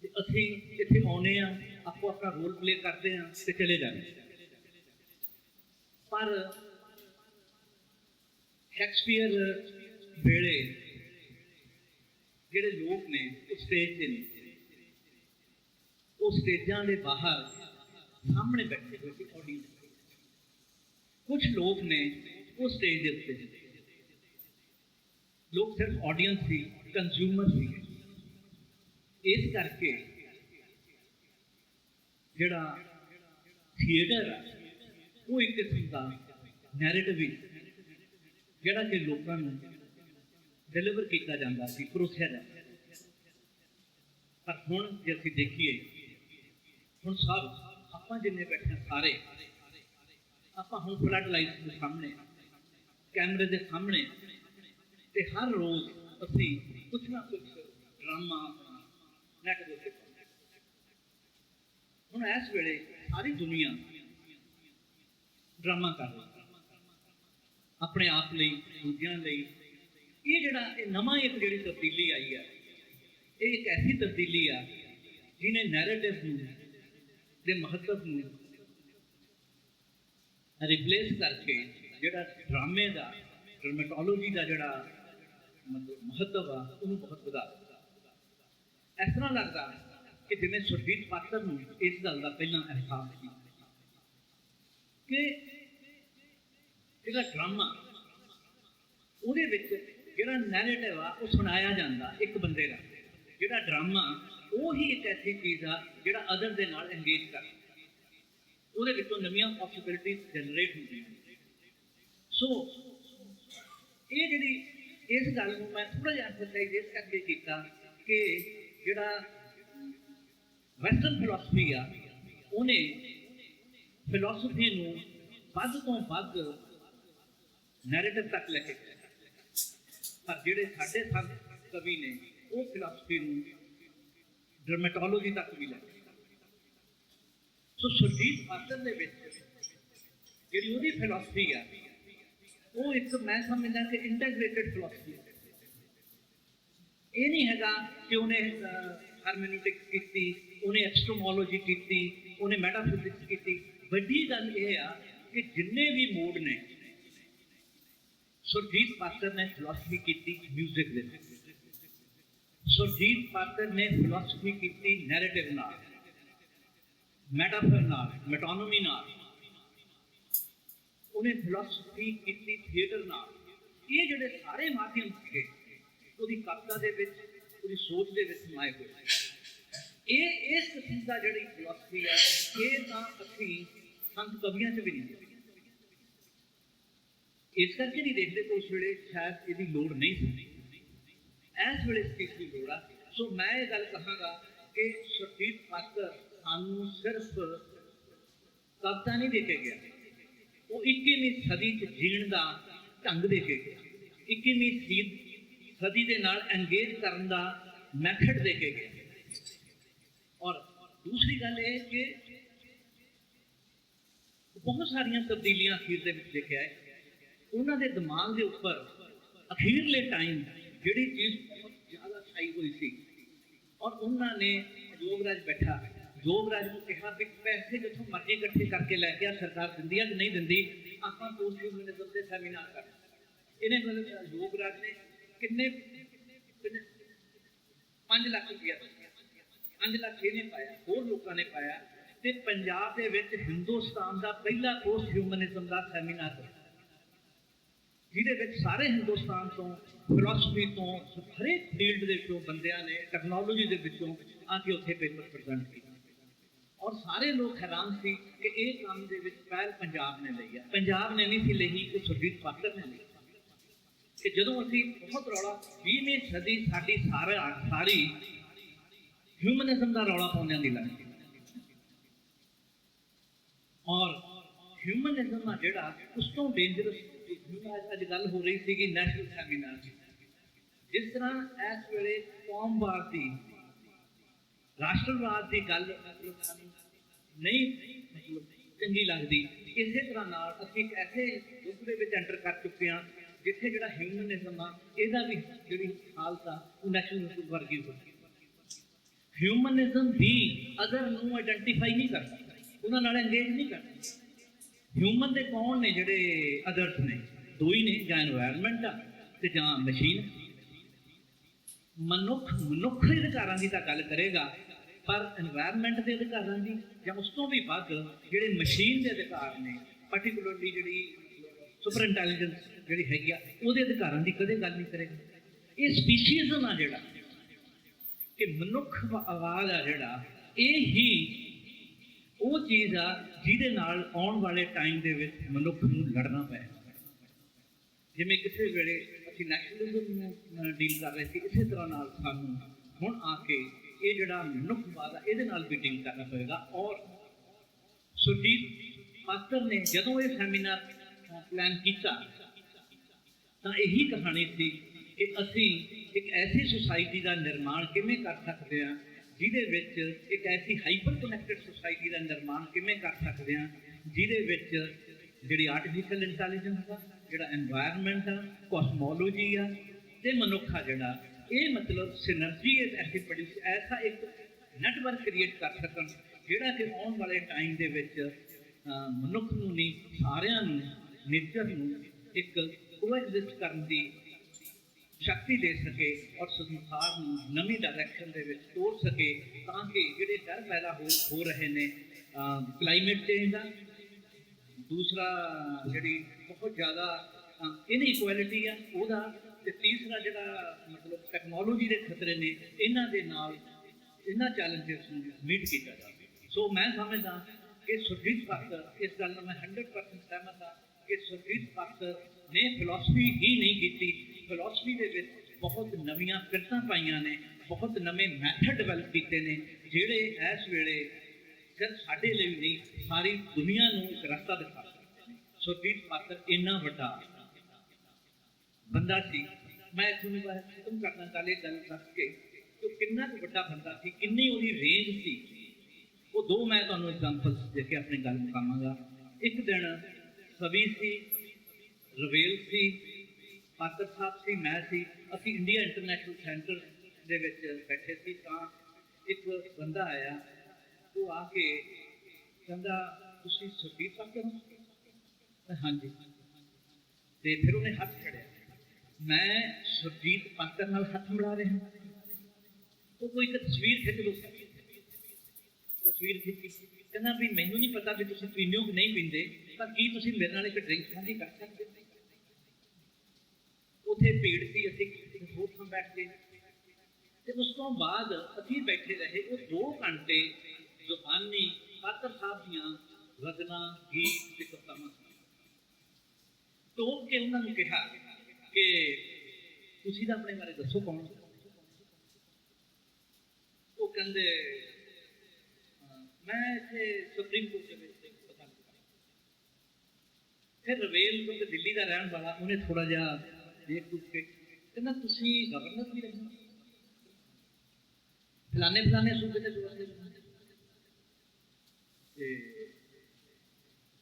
A: ਤੇ ਅਸੀਂ ਇੱਥੇ ਆਉਨੇ ਆ ਆਪੋ ਆਪਣਾ ਰੋਲ ਪਲੇ ਕਰਦੇ ਆ ਤੇ ਚਲੇ ਜਾਂਦੇ ਪਰ ਸ਼ੇਕਸਪੀਅਰ ਵੇਲੇ ਜਿਹੜੇ ਲੋਕ ਨੇ ਉਹ ਸਟੇਜ ਤੇ ਨੇ। ਉਹ ਸਟੇਜਾਂ ਦੇ ਬਾਹਰ ਸਾਹਮਣੇ ਬੈਠੇ ਹੋਏ ਸੀ ਆਡੀਅנס ਕੁਝ ਲੋਕ ਨੇ ਉਹ ਸਟੇਜ ਦੇ ਉੱਤੇ। ਲੋਕ ਸਿਰਫ ਆਡੀਅנס ਸੀ ਕੰਜ਼ਿਊਮਰ ਸੀ ਇਸ ਕਰਕੇ ਜਿਹੜਾ ਥੀਏਟਰ ਆ, ਉਹ ਇੱਕ ਕਿਸਮ ਦਾ ਨੈਰੇਟਿਵ ਜਿਹੜਾ ਕਿ ਲੋਕਾਂ ਨੂੰ ਡਿਲੀਵਰ ਕੀਤਾ ਜਾਂਦਾ ਸੀ, ਪਰੋਸਿਆ ਜਾਂਦਾ ਪਰ ਹੁਣ ਜੇ ਅਸੀਂ ਦੇਖੀਏ, ਹੁਣ ਸਭ, ਆਪਾਂ ਜਿੰਨੇ ਬੈਠੇ ਹਾਂ ਸਾਰੇ, ਆਪਾਂ ਹੁਣ ਫਲੱਡ ਲਾਈਟਸ ਦੇ ਸਾਹਮਣੇ, ਕੈਮਰੇ ਦੇ ਸਾਹਮਣੇ ਤੇ ਹਰ ਰੋਜ਼ ਅਸੀਂ ਕੁਝ ਨਾ ਕੁਝ ਡਰਾਮਾ ਆਪਣਾ ਦੇ ਉੱਤੇ ਹੁਣ ਇਸ ਵੇਲੇ ਸਾਰੀ ਦੁਨੀਆ ਡਰਾਮਾ ਕਰ ਰਹੀ ਹੈ। ਆਪਣੇ ਆਪ ਲਈ, ਦੂਜਿਆਂ ਲਈ। ਇਹ ਜਿਹੜਾ, ਇਹ ਨਵਾਂ ਇੱਕ ਜਿਹੜੀ ਤਬਦੀਲੀ ਆਈ ਹੈ ਇਹ ਇੱਕ ਐਸੀ ਤਬਦੀਲੀ ਆ ਜਿਹਨੇ ਨੈਰੇਟਿਵ ਨੂੰ ਦੇ ਮਹੱਤਵ ਨੂੰ ਰਿਪਲੇਸ ਕਰਕੇ ਜਿਹੜਾ ਡਰਾਮੇ ਦਾ ਡਰਾਮੈਟੋਲੋਜੀ ਦਾ ਜਿਹੜਾ ਮਹੱਤਵ ਆ, ਉਹਨੂੰ ਬਹੁਤ ਵਧਾ ਦਿੱਤਾ। ਇਸ ਤਰ੍ਹਾਂ ਲੱਗਦਾ ਕਿ ਜਿਵੇਂ ਸੁਰਜੀਤ ਪਾਤਰ ਨੂੰ ਇਸ ਗੱਲ ਦਾ ਪਹਿਲਾਂ ਅਹਿਸਾਸ ਸੀ ਕਿ ਇਹਦਾ ਡਰਾਮਾ, ਉਹਦੇ ਵਿੱਚ ਜਿਹੜਾ ਨੈਰੇਟਿਵ ਆ, ਉਹ ਸੁਣਾਇਆ ਜਾਂਦਾ ਇੱਕ ਬੰਦੇ ਦਾ। ਜਿਹੜਾ ਡਰਾਮਾ, ਉਹ ਹੀ ਇੱਕ ਐਸੀ ਚੀਜ਼ ਆ ਜਿਹੜਾ ਅਦਰ ਦੇ ਨਾਲ ਇੰਗੇਜ ਕਰਦਾ ਉਹਦੇ ਵਿੱਚੋਂ ਨਵੀਆਂ ਪੋਸਿਬਿਲਿਟੀਜ਼ ਜਨਰੇਟ ਹੁੰਦੀਆਂ ਸੋ ਇਹ ਜਿਹੜੀ ਇਸ ਗੱਲ ਨੂੰ ਮੈਂ ਥੋੜਾ ਜਿਹਾ ਐਮਫਸਾਈਜ਼ ਇਸ ਕਰਕੇ ਕੀਤਾ ਕਿ ਜਿਹੜਾ ਵੈਸਟਰਨ ਫਿਲਾਸਫੀ ਆ, ਉਹਨੇ ਫਿਲਾਸਫੀ ਨੂੰ ਵੱਧ ਤੋਂ ਵੱਧ ਨੈਰੇਟਿਵ ਤੱਕ ਲੈ ਕੇ ਪਰ ਜਿਹੜੇ ਸਾਡੇ ਸੰਤ ਕਵੀ ਨੇ, ਉਹ ਫਿਲਾਸਫੀ ਨੂੰ ਡਰਮੈਟੋਲੋਜੀ ਤੱਕ ਵੀ ਲੈ ਕੇ ਸੋ ਸੁਰਜੀਤ ਪਾਤਰ ਦੇ ਵਿੱਚ ਜਿਹੜੀ ਉਹਦੀ ਫਿਲਾਸਫੀ ਆ ਉਹ ਇੱਕ ਮੈਂ ਸਮਝਦਾ ਕਿ ਇੰਟੈਗ੍ਰੇਟਿਡ ਫਿਲਾਸਫੀ ਹੈ ਇਹ ਨਹੀਂ ਹੈਗਾ ਕਿ ਉਹਨੇ ਹਰਮੈਨੂਟਿਕਸ ਕੀਤੀ ਉਹਨੇ ਐਪਸਟੋਮੋਲੋਜੀ ਕੀਤੀ ਉਹਨੇ ਮੈਟਾਫਿਜ਼ਿਕਸ ਕੀਤੀ ਵੱਡੀ ਗੱਲ ਇਹ ਆ ਕਿ ਜਿੰਨੇ ਵੀ ਮੋਡ ਨੇ ਸੁਰਜੀਤ ਪਾਤਰ ਨੇ ਫਿਲਾਸਫੀ ਕੀਤੀ 뮤직 ਦੇ ਵਿੱਚ ਸੁਰਜੀਤ ਪਾਤਰ ਨੇ ਫਿਲਾਸਫੀ ਕੀਤੀ ਨੈਰੇਟਿਵ ਨਾਲ ਮੈਟਾਫਰ ਨਾਲ ਮੈਟੋਨੋਮੀ ਨਾਲ ਉਹਨੇ ਫਿਲਾਸਫੀ ਕੀਤੀ ਥੀਏਟਰ ਨਾਲ। ਇਹ ਜਿਹੜੇ ਸਾਰੇ ਮਾਧਿਅਮ ਸੀਗੇ, ਉਹਦੀ ਕਵਿਤਾ ਦੇ ਵਿੱਚ, ਉਹਦੀ ਸੋਚ ਦੇ ਵਿੱਚ ਸਮਾਏ ਹੋਏ ਇਹ, ਇਸ ਕਿਸਮ ਦਾ ਜਿਹੜੀ ਫਿਲਾਸਫੀ ਹੈ ਇਹ ਤਾਂ ਅਸੀਂ ਸੰਤ ਕਵੀਆਂ 'ਚ ਵੀ ਨਹੀਂ ਦੇਖਦੇ। ਇਸ ਕਰਕੇ ਨਹੀਂ ਦੇਖਦੇ ਕਿ ਉਸ ਵੇਲੇ ਸ਼ਾਇਦ ਇਹਦੀ ਲੋੜ ਨਹੀਂ ਸੀ। ਇਸ ਵੇਲੇ ਇਸ ਦੀ ਲੋੜ ਆ। ਸੋ ਮੈਂ ਇਹ ਗੱਲ ਕਹਾਂਗਾ ਕਿ ਸੁਰਜੀਤ ਪਾਤਰ ਸਾਨੂੰ ਸਿਰਫ ਕਵਿਤਾ ਨਹੀਂ ਦੇ ਕੇ ਗਿਆ। ਉਹ 21ਵੀਂ ਸਦੀ ਚ ਜੀਣ ਦਾ ਢੰਗ ਦੇ ਕੇ ਗਿਆ। 21ਵੀਂ ਸਦੀ ਦੇ ਨਾਲ ਐਂਗੇਜ ਕਰਨ ਦਾ ਮੈਥਡ ਦੇ ਕੇ ਗਿਆ। ਔਰ ਦੂਸਰੀ ਗੱਲ ਇਹ ਕਿ ਬਹੁਤ ਸਾਰੀਆਂ ਤਬਦੀਲੀਆਂ ਅਖੀਰ ਦੇ ਵਿੱਚ ਦੇਖਿਆ ਹੈ। ਉਹਨਾਂ ਦੇ ਦਿਮਾਗ ਦੇ ਉੱਪਰ ਅਖੀਰਲੇ ਟਾਈਮ ਜਿਹੜੀ ਚੀਜ਼ ਬਹੁਤ ਜ਼ਿਆਦਾ ਛਾਈ ਹੋਈ ਸੀ ਔਰ ਉਹਨਾਂ ਨੇ ਯੋਗਰਾਜ ਬੈਠਾ ਯੋਗਰਾਜ ਨੂੰ ਕਿਹਾ ਵੀ ਪੈਸੇ ਜਿੱਥੋਂ ਮਰਜ਼ੀ ਇਕੱਠੇ ਕਰਕੇ ਲੈ ਕੇ ਆ, ਸਰਕਾਰ ਦਿੰਦੀ ਆ ਕਿ ਨਹੀਂ ਦਿੰਦੀ, ਆਪਾਂ ਪੋਸਟ ਹਿਊਮਨਿਜ਼ਮ ਦੇ ਸੈਮੀਨਾਰ ਕਰ ਇਹਨੇ ਮਤਲਬ ਯੋਗਰਾਜ ਨੇ ਕਿੰਨੇ 5 ਲੱਖ ਰੁਪਇਆ 5 ਲੱਖ ਇਹਨੇ ਪਾਇਆ, ਹੋਰ ਲੋਕਾਂ ਨੇ ਪਾਇਆ ਤੇ ਪੰਜਾਬ ਦੇ ਵਿੱਚ ਹਿੰਦੁਸਤਾਨ ਦਾ ਪਹਿਲਾ ਪੋਸਟ ਹਿਊਮਨਿਜ਼ਮ ਦਾ ਸੈਮੀਨਾਰ ਹੋਇਆ। ਜਿਹਦੇ ਵਿੱਚ ਸਾਰੇ ਹਿੰਦੁਸਤਾਨ ਤੋਂ ਫਿਲਾਸਫੀ ਤੋਂ, ਹਰੇਕ ਫੀਲਡ ਦੇ ਵਿੱਚੋਂ ਬੰਦਿਆਂ ਨੇ ਟੈਕਨੋਲੋਜੀ ਦੇ ਵਿੱਚੋਂ ਆ ਕੇ ਉੱਥੇ ਪੇਪਰ ਪ੍ਰੈਜ਼ੈਂਟ ਕੀਤਾ। ਔਰ ਸਾਰੇ ਲੋਕ ਹੈਰਾਨ ਸੀ ਕਿ ਇਹ ਕੰਮ ਦੇ ਵਿੱਚ ਪਹਿਲ ਪੰਜਾਬ ਨੇ ਲਈ ਹੈ ਪੰਜਾਬ ਨੇ ਨਹੀਂ ਸੀ ਲਈ ਕਿ ਸੁਰਜੀਤ ਪਾਤਰ ਨੇ ਲਈ। ਕਿ ਜਦੋਂ ਅਸੀਂ ਬਹੁਤ ਰੌਲਾ 20ਵੀਂ ਸਦੀ ਸਾਡੀ ਸਾਰਾ ਸਾਰੀ ਹਿਊਮਨਿਜ਼ਮ ਦਾ ਰੌਲਾ ਪਾਉਂਦਿਆਂ ਦੀ ਲੱਗਦੀ ਔਰ ਹਿਊਮਨਿਜ਼ਮ ਆ ਜਿਹੜਾ, ਉਸ ਤੋਂ ਡੇਂਜਰਸ ਅੱਜ ਗੱਲ ਹੋ ਰਹੀ ਸੀਗੀ ਨੈਸ਼ਨਲ ਸੈਮੀਨਾਰ ਜਿਸ ਤਰ੍ਹਾਂ ਇਸ ਵੇਲੇ ਕੌਮਵਾਦ ਦੀ, ਰਾਸ਼ਟਰਵਾਦ ਦੀ ਗੱਲ ਮਤਲਬ ਸਾਨੂੰ ਨਹੀਂ ਚੰਗੀ ਲੱਗਦੀ। ਇਸੇ ਤਰ੍ਹਾਂ ਨਾਲ ਅਸੀਂ ਇੱਕ ਐਸੇ ਦੁੱਖ ਦੇ ਵਿੱਚ ਐਂਟਰ ਕਰ ਚੁੱਕੇ ਹਾਂ, ਜਿੱਥੇ ਜਿਹੜਾ ਹਿਊਮਨਿਜ਼ਮ ਆ, ਇਹਦਾ ਵੀ ਜਿਹੜੀ ਹਾਲਤ ਆ ਉਹ ਨੈਸ਼ਨਲਿਜ਼ਮ ਵਰਗੀ ਹੋ ਗਈ। ਹਿਊਮਨਿਜ਼ਮ ਵੀ ਅਦਰ ਨੂੰ ਆਈਡੈਂਟੀਫਾਈ ਨਹੀਂ ਕਰਦਾ, ਉਹਨਾਂ ਨਾਲ ਇੰਗੇਜ ਨਹੀਂ ਕਰਦਾ। ਹਿਊਮਨ ਦੇ ਕੌਣ ਨੇ ਜਿਹੜੇ ਅਦਰਸ ਨੇ? ਦੋ ਹੀ ਨੇ, ਜਾਂ এনवायरमेंट ਆ ਤੇ ਜਾਂ ਮਸ਼ੀਨ ਮਨੁੱਖ ਮਨੁੱਖ ਅਧਿਕਾਰਾਂ ਦੀ ਤਾਂ ਗੱਲ ਕਰੇਗਾ ਪਰ এনवायरमेंट ਦੇ ਅਧਿਕਾਰਾਂ ਦੀ ਜਾਂ ਉਸ ਤੋਂ ਵੀ ਵੱਧ ਜਿਹੜੇ ਮਸ਼ੀਨ ਦੇ ਅਧਿਕਾਰ ਨੇ ਪਾਰਟਿਕੂਲਰਲੀ ਜਿਹੜੀ ਸੁਪਰ ਇੰਟੈਲੀਜੈਂਸ ਜਿਹੜੀ ਹੈਗੀ ਆ, ਉਹਦੇ ਅਧਿਕਾਰਾਂ ਦੀ ਕਦੇ ਗੱਲ ਨਹੀਂ ਕਰੇਗਾ। ਇਹ ਸਪੀਸੀਜ਼ਮ ਆ ਜਿਹੜਾ, ਕਿ ਮਨੁੱਖ ਆਵਾਜ਼ ਆ ਜਿਹੜਾ, ਇਹ ਹੀ ਉਹ ਚੀਜ਼ ਆ ਜਿਹਦੇ ਨਾਲ ਆਉਣ ਵਾਲੇ ਟਾਈਮ ਦੇ ਵਿੱਚ ਮਨੁੱਖ ਨੂੰ ਲੜਨਾ ਪਏ ਜਿਵੇਂ ਕਿਸੇ ਵੇਲੇ ਅਸੀਂ ਨੈਸ਼ਨਲਿਜ਼ਮ ਨਾਲ ਡੀਲ ਕਰ ਰਹੇ ਸੀ, ਇਸੇ ਤਰ੍ਹਾਂ ਨਾਲ ਸਾਨੂੰ ਹੁਣ ਆ ਕੇ ਇਹ ਜਿਹੜਾ ਮਨੁੱਖਵਾਦ ਆ ਇਹਦੇ ਨਾਲ ਬੀਟਿੰਗ ਕਰਨਾ ਪਵੇਗਾ। ਔਰ ਸੁਰਜੀਤ ਪਾਤਰ ਨੇ ਜਦੋਂ ਇਹ ਸੈਮੀਨਾਰ ਪਲਾਨ ਕੀਤਾ, ਤਾਂ ਇਹੀ ਕਹਾਣੀ ਸੀ ਕਿ ਅਸੀਂ ਇੱਕ ਐਸੀ ਸੁਸਾਇਟੀ ਦਾ ਨਿਰਮਾਣ ਕਿਵੇਂ ਕਰ ਸਕਦੇ ਹਾਂ, ਜਿਹਦੇ ਵਿੱਚ ਇੱਕ ਐਸੀ ਹਾਈਪਰ ਕਨੈਕਟਡ ਸੁਸਾਇਟੀ ਦਾ ਨਿਰਮਾਣ ਕਿਵੇਂ ਕਰ ਸਕਦੇ ਹਾਂ, ਜਿਹਦੇ ਵਿੱਚ ਜਿਹੜੀ ਆਰਟੀਫੀਸ਼ੀਅਲ ਇੰਟੈਲੀਜੈਂਸ ਦਾ ਜਿਹੜਾ এনवायरमेंट ਆ ਕੋਸਮੋਲੋਜੀ ਆ, ਤੇ ਮਨੁੱਖਾ ਜਿਹੜਾ ਇਹ ਮਤਲਬ ਸਿਨਰਜੀ ਐਸੀ ਪ੍ਰੋਡਿਊਸ ਐਸਾ ਇੱਕ ਨੈਟਵਰਕ ਕ੍ਰੀਏਟ ਕਰ ਸਕਣ, ਜਿਹੜਾ ਕਿ ਆਉਣ ਵਾਲੇ ਟਾਈਮ ਦੇ ਵਿੱਚ ਮਨੁੱਖ ਨੂੰ ਨਹੀਂ, ਸਾਰਿਆਂ ਨੂੰ ਨਿਰਜਰ ਨੂੰ ਇੱਕ ਕੋਐਗਜ਼ਿਸਟ ਕਰਨ ਦੀ ਸ਼ਕਤੀ ਦੇ ਸਕੇ ਔਰ ਸੰਸਾਰ ਨੂੰ ਨਵੀਂ ਡਾਇਰੈਕਸ਼ਨ ਦੇ ਵਿੱਚ ਤੋਰ ਸਕੇ ਤਾਂ ਕਿ ਜਿਹੜੇ ਡਰ ਪੈਦਾ ਹੋ ਹੋ ਰਹੇ ਨੇ ਕਲਾਈਮੇਟ ਚੇਂਜ ਦਾ। ਦੂਸਰਾ, ਜਿਹੜੀ ਬਹੁਤ ਜ਼ਿਆਦਾ ਇਨਇਕੁਐਲਿਟੀ ਆ, ਉਹਦਾ ਤੇ ਤੀਸਰਾ ਜਿਹੜਾ ਮਤਲਬ ਟੈਕਨੋਲੋਜੀ ਦੇ ਖਤਰੇ ਨੇ, ਇਹਨਾਂ ਦੇ ਨਾਲ ਇਹਨਾਂ ਚੈਲੰਜਸ ਨੂੰ ਮੀਟ ਕੀਤਾ ਜਾਵੇ ਸੋ ਮੈਂ ਸਮਝਦਾ ਕਿ ਸੁਰਜੀਤ ਪਾਤਰ ਇਸ ਗੱਲ ਨਾਲ ਮੈਂ 100% ਸਹਿਮਤ ਹਾਂ ਕਿ ਸੁਰਜੀਤ ਪਾਤਰ ਨੇ ਫਿਲਾਸਫੀ ਹੀ ਨਹੀਂ ਕੀਤੀ। ਫਿਲਾਸਫੀ ਦੇ ਵਿੱਚ ਬਹੁਤ ਨਵੀਆਂ ਕਿਰਤਾਂ ਪਾਈਆਂ ਨੇ, ਬਹੁਤ ਨਵੇਂ ਮੈਥਡ ਡਿਵੈਲਪ ਕੀਤੇ ਨੇ, ਜਿਹੜੇ ਇਸ ਵੇਲੇ ਸਿਰਫ ਸਾਡੇ ਲਈ ਨਹੀਂ, ਸਾਰੀ ਦੁਨੀਆ ਨੂੰ ਇੱਕ ਰਸਤਾ ਦਿਖਾ ਸਕਦੇ ਨੇ। ਸੁਰਜੀਤ ਪਾਤਰ ਇੰਨਾ ਵੱਡਾ ਬੰਦਾ ਸੀ, ਮੈਂ ਤੁਹਾਨੂੰ ਬਾਰੇ ਖਤਮ ਕਰਨਾ ਚਾਹਲੇ ਗੱਲ ਦੱਸ ਕੇ ਕਿ ਉਹ ਕਿੰਨਾ ਕੁ ਵੱਡਾ ਬੰਦਾ ਸੀ, ਕਿੰਨੀ ਉਹਦੀ ਰੇਂਜ ਸੀ। ਉਹ ਦੋ ਮੈਂ ਤੁਹਾਨੂੰ ਐਗਜ਼ਾਮਪਲਸ ਦੇ ਕੇ ਆਪਣੀ ਗੱਲ ਮੁਕਾਵਾਂਗਾ। ਇੱਕ ਦਿਨ ਸਵੀ ਸੀ, ਰਵੇਲ ਸੀ, ਪਾਤਰ ਸਾਹਿਬ ਸੀ, ਮੈਂ ਸੀ, ਅਸੀਂ ਇੰਡੀਆ ਇੰਟਰਨੈਸ਼ਨਲ ਸੈਂਟਰ ਦੇ ਵਿੱਚ ਬੈਠੇ ਸੀ ਤਾਂ ਇੱਕ ਬੰਦਾ ਆਇਆ, ਉਹ ਆ ਕੇ ਕਹਿੰਦਾ, ਤੁਸੀਂ ਸੁਰਜੀਤ ਪਾਤਰ ਹੋ ਮੈਂ ਹਾਂਜੀ। ਤੇ ਫਿਰ ਉਹਨੇ ਹੱਥ ਛੜਿਆ ਮੈਂ ਸੁਰਜੀਤ ਪਾਤਰ ਨਾਲ ਹੱਥ ਮਿਲਾ ਰਿਹਾ ਉਹ ਕੋਈ ਇੱਕ ਤਸਵੀਰ ਖਿੱਚ ਲੋ ਤਸਵੀਰ ਖਿੱਚੀ ਕਹਿੰਦਾ ਵੀ ਮੈਨੂੰ ਨਹੀਂ ਪਤਾ ਵੀ ਤੁਸੀਂ ਪੀਂਦੇ ਕਿ ਨਹੀਂ ਪੀਂਦੇ ਪਰ ਕੀ ਤੁਸੀਂ ਮੇਰੇ ਨਾਲ ਇੱਕ ਡਰਿੰਕ ਸਾਂਝੀ ਕਰ ਸਕਦੇ ਹੋ? ਉੱਥੇ ਭੀੜ ਸੀ, ਅਸੀਂ ਹੋਰ ਥਾਂ ਬੈਠ ਗਏ। ਤੇ ਉਸ ਤੋਂ ਬਾਅਦ ਅਸੀਂ ਬੈਠੇ ਰਹੇ ਉਹ 2 ਘੰਟੇ ਜ਼ੁਬਾਨੀ ਪਾਤਰ ਸਾਹਿਬ ਦੀਆਂ ਰਚਨਾ, ਗੀਤ ਤੇ ਕਵਿਤਾਵਾਂ। ਟੋਕ ਕੇ ਉਹਨਾਂ ਨੂੰ ਕਿਹਾ ਕਿ ਤੁਸੀਂ ਤਾਂ ਆਪਣੇ ਬਾਰੇ ਦੱਸੋ ਕੌਣ ਉਹ ਕਹਿੰਦੇ ਮੈਂ ਇੱਥੇ ਸੁਪਰੀਮ ਕੋਰਟ ਦੇ ਵਿੱਚ ਪਤਾ ਕੀਤਾ ਫਿਰ ਰਵੇਲ ਕਿਉਂਕਿ ਦਿੱਲੀ ਦਾ ਰਹਿਣ ਵਾਲਾ, ਉਹਨੇ ਥੋੜਾ ਜਿਹਾ ਦੇਖ ਦੁੱਖ ਕੇ ਕਹਿੰਦਾ, ਤੁਸੀਂ ਗਵਰਨਰ ਵੀ ਰਹੇ ਹੋ? ਫਲਾਣੇ ਫਲਾਣੇ ਸੂਬੇ ਦੇ ਗਵਰਨਰ ਤੇ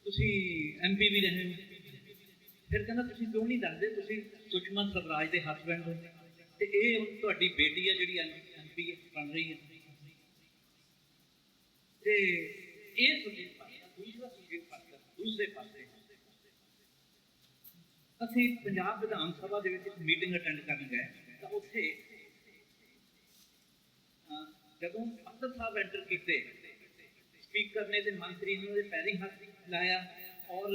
A: ਤੁਸੀਂ ਐਮਪੀ ਵੀ ਰਹੇ ਹੋ? ਫਿਰ ਕਹਿੰਦਾ, ਤੁਸੀਂ ਕਿਉਂ ਨਹੀਂ ਦੱਸਦੇ ਤੁਸੀਂ ਸੁਸ਼ਮਾ ਸਵਰਾਜ ਦੇ ਹਸਬੰਡ ਹੋ। ਤੇ ਇਹ ਤੁਹਾਡੀ ਬੇਟੀ ਹੈ ਜਿਹੜੀ ਐਮਪੀ ਬਣ ਰਹੀ ਹੈ ਤੇ ਇਹ ਸੁਜੀਤ ਪਾਤਰ ਦੂਸਰਾ ਸੁਜੀਤ ਪਾਤਰ ਦੂਸਰੇ ਪਾਸੇ ਅਸੀਂ ਪੰਜਾਬ ਵਿਧਾਨ ਸਭਾ ਦੇ ਵਿੱਚ ਇੱਕ ਮੀਟਿੰਗ ਅਟੈਂਡ ਕਰਨ ਗਏ। ਤਾਂ ਉੱਥੇ ਜਦੋਂ ਪਾਤਰ ਸਾਹਿਬ ਐਂਟਰ ਕੀਤੇ ਸਪੀਕਰ ਨੇ ਤੇ ਮੰਤਰੀ ਨੇ ਉਹਦੇ ਪੈਰੀ ਹੱਥ ਲਾਇਆ। ਔਰ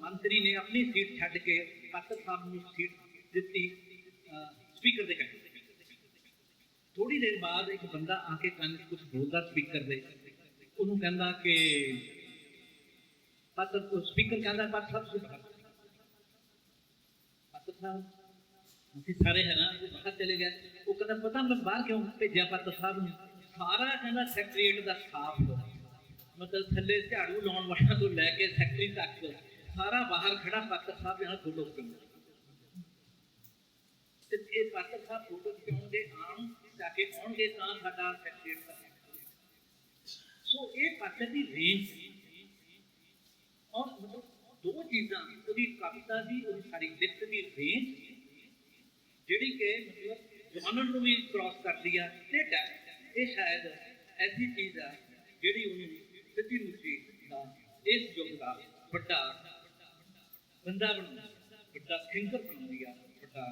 A: ਮੰਤਰੀ ਨੇ ਆਪਣੀ ਸੀਟ ਛੱਡ ਕੇ ਪਾਤਰ ਸਾਹਿਬ ਨੂੰ ਸੀਟ ਦਿੱਤੀ ਸਪੀਕਰ ਦੇ ਕਹਿੰਦੇ ਥੋੜੀ ਦੇਰ ਬਾਅਦ ਇੱਕ ਬੰਦਾ ਆ ਕੇ ਕੰਨ ਕੁਝ ਬੋਲਦਾ ਸਪੀਕਰ ਦੇ। ਉਹਨੂੰ ਕਹਿੰਦਾ ਕਿ ਪਾਤਰ ਤੋਂ ਸਪੀਕਰ ਕਹਿੰਦਾ ਪਾਤਰ ਸਾਹਿਬ ਸੇ ਬਾਤ ਪਾਤਰ ਸਾਹਿਬ ਅਸੀਂ ਸਾਰੇ ਹੈਰਾਨ, ਉਹ ਬਾਹਰ ਚਲੇ ਗਏ ਉਹ ਕਹਿੰਦਾ, ਪਤਾ ਮੈਂ ਬਾਹਰ ਕਿਉਂ ਭੇਜਿਆ ਪੱਤ ਸਾਹਿਬ ਨੂੰ? ਸਾਰਾ ਕਹਿੰਦਾ ਸੈਕਟਰੀਏਟ ਦਾ ਸਟਾਫ ਮਤਲਬ ਥੱਲੇ ਝਾੜੂ ਲਾਉਣ ਵਾਲਿਆਂ ਤੋਂ ਲੈ ਕੇ ਸੈਕਟਰੀ ਤੱਕ, ਸਾਰਾ ਬਾਹਰ ਖੜਾ ਪੱਤ ਸਾਹਿਬ ਨਾਲ ਫੋਟੋ ਖਿਚਾਉਂਦਾ ਤੇ ਇਹ ਪੱਤ ਸਾਹਿਬ ਫੋਟੋ ਖਿਚਾਉਣਗੇ ਆਮ ਜਾ ਕੇ ਆਉਣਗੇ ਤਾਂ ਸਾਡਾ ਸੈਕਟਰੀਏਟ ਸੋ ਇਹ ਪੱਤ ਦੀ ਰੇਂਜ ਔਰ ਮਤਲਬ ਦੋ ਚੀਜ਼ਾਂ, ਉਹਦੀ ਕਵਿਤਾ ਦੀ, ਉਹਦੀ ਸਾਰੀ ਲਿਖਤ ਦੀ ਰੇਂਜ ਜਿਹੜੀ ਕਿ ਮਤਲਬ ਜਵਾਨਨ ਨੂੰ ਵੀ ਕ੍ਰਾਸ ਕਰਦੀ ਆ ਤੇ ਇਹ ਸ਼ਾਇਦ ਐਸੀ ਚੀਜ਼ ਆ ਜਿਹੜੀ ਉਹਨੂੰ ਸੱਚੀ ਮੁੱਚੀ ਦਾ ਇਸ ਯੁੱਗ ਦਾ ਵੱਡਾ ਬੰਦਾ ਬਣਾਉਂਦੀ ਵੱਡਾ ਥਿੰਕਰ ਬਣਾਉਂਦੀ ਆ ਵੱਡਾ